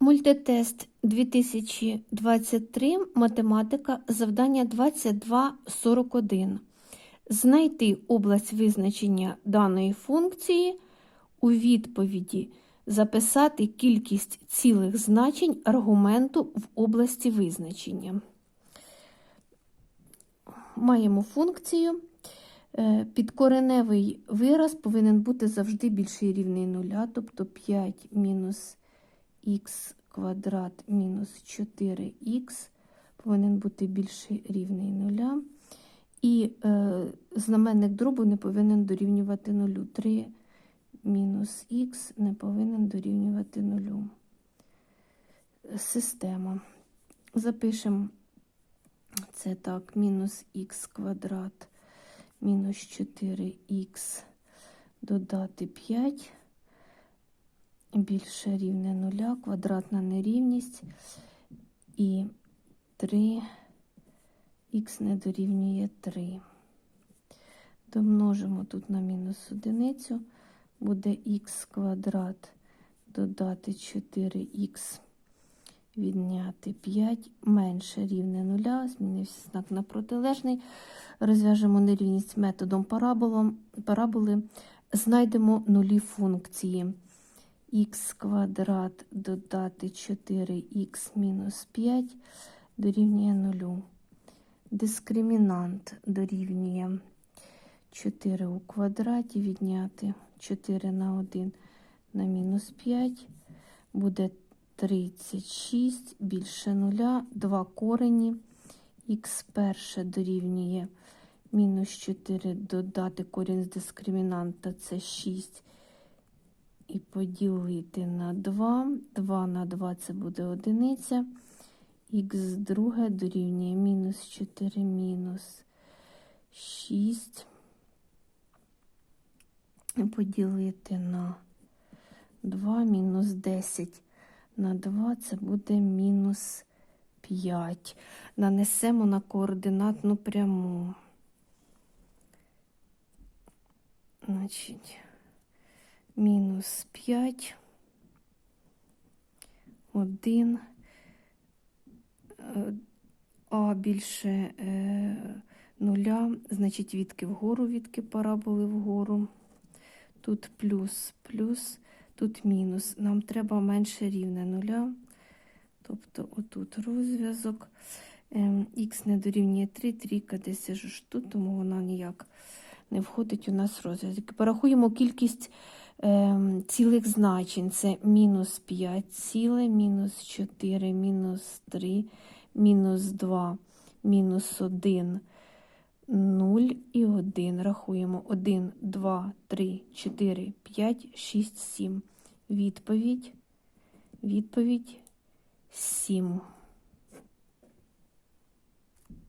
Мультитест 2023, математика, завдання 2241. Знайти область визначення даної функції у відповіді записати кількість цілих значень аргументу в області визначення. Маємо функцію. Е, Підкореневий вираз повинен бути завжди більший рівний нуля, тобто 5 мінус х квадрат мінус 4х повинен бути більший рівний нуля. І е, знаменник дробу не повинен дорівнювати нулю. 3 мінус х не повинен дорівнювати нулю. Система. Запишемо це так, мінус х квадрат мінус 4х додати 5 більше рівне нуля, квадратна нерівність і 3х не дорівнює 3. Домножимо тут на мінус одиницю, буде х квадрат додати 4х відняти 5 менше рівне нуля, змінився знак на протилежний. Розв'яжемо нерівність методом параболи, знайдемо нулі функції. Х квадрат додати 4х мінус 5 дорівнює 0. Дискримінант дорівнює 4 у квадраті, відняти 4 на 1 на мінус 5 буде 36 більше 0, 2 корені, х перше дорівнює мінус 4 додати корінь з дискримінанта це 6 і поділити на 2. 2 на 2 це буде одиниця. Х друге дорівнює мінус 4 мінус 6. Поділити на 2 мінус 10 на 2 це буде мінус 5. Нанесемо на координатну пряму. Значить, мінус 5, 1, а більше е, нуля, значить, відки вгору, відки параболи вгору. Тут плюс, плюс, тут мінус. Нам треба менше рівне нуля. Тобто отут розв'язок. Х не дорівнює 3, трійка десь ж тут, тому вона ніяк не входить у нас розв'язок. Порахуємо кількість е, цілих значень. Це мінус 5 ціле, мінус 4, мінус 3, мінус 2, мінус 1, 0 і 1. Рахуємо 1, 2, 3, 4, 5, 6, 7. Відповідь. Відповідь 7.